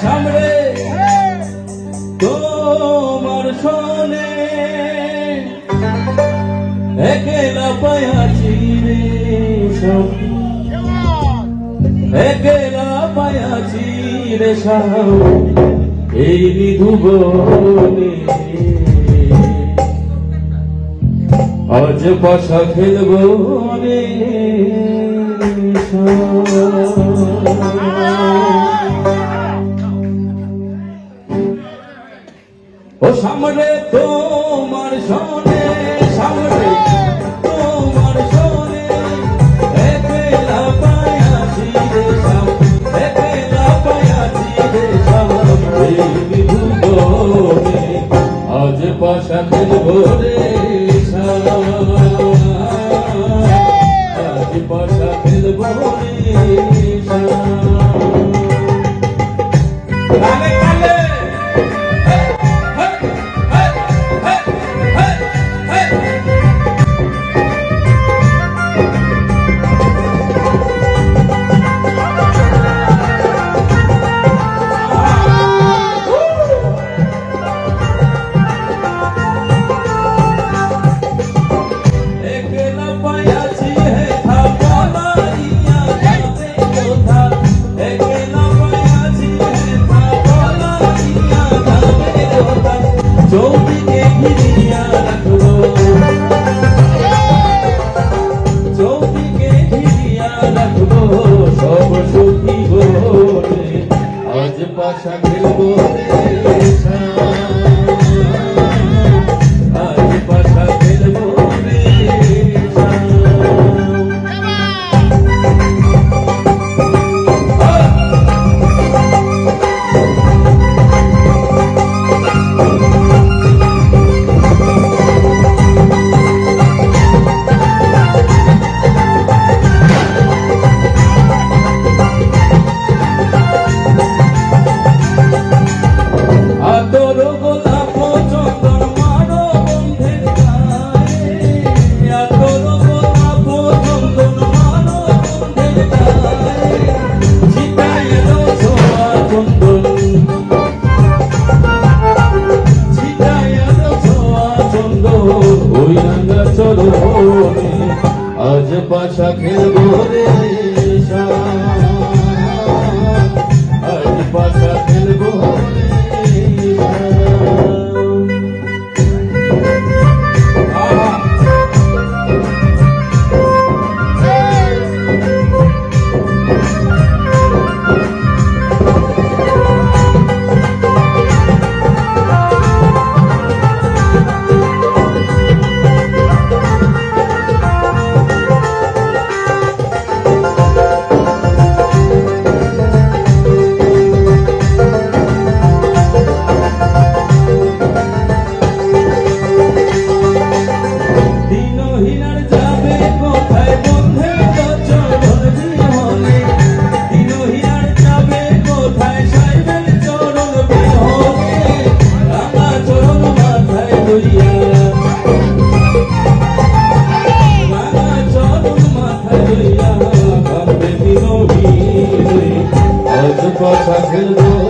সামনে তোমার সনে একেলা পায়াছি রে সখী একেলা পায়াছি রে সাহু এই বিধুবনে আজ পাশা খেলব রে সা সাথে ভোরে Krishna আজ পাশা খেলব রে আজ পাশা খেলব রে অজ কথা খেলবো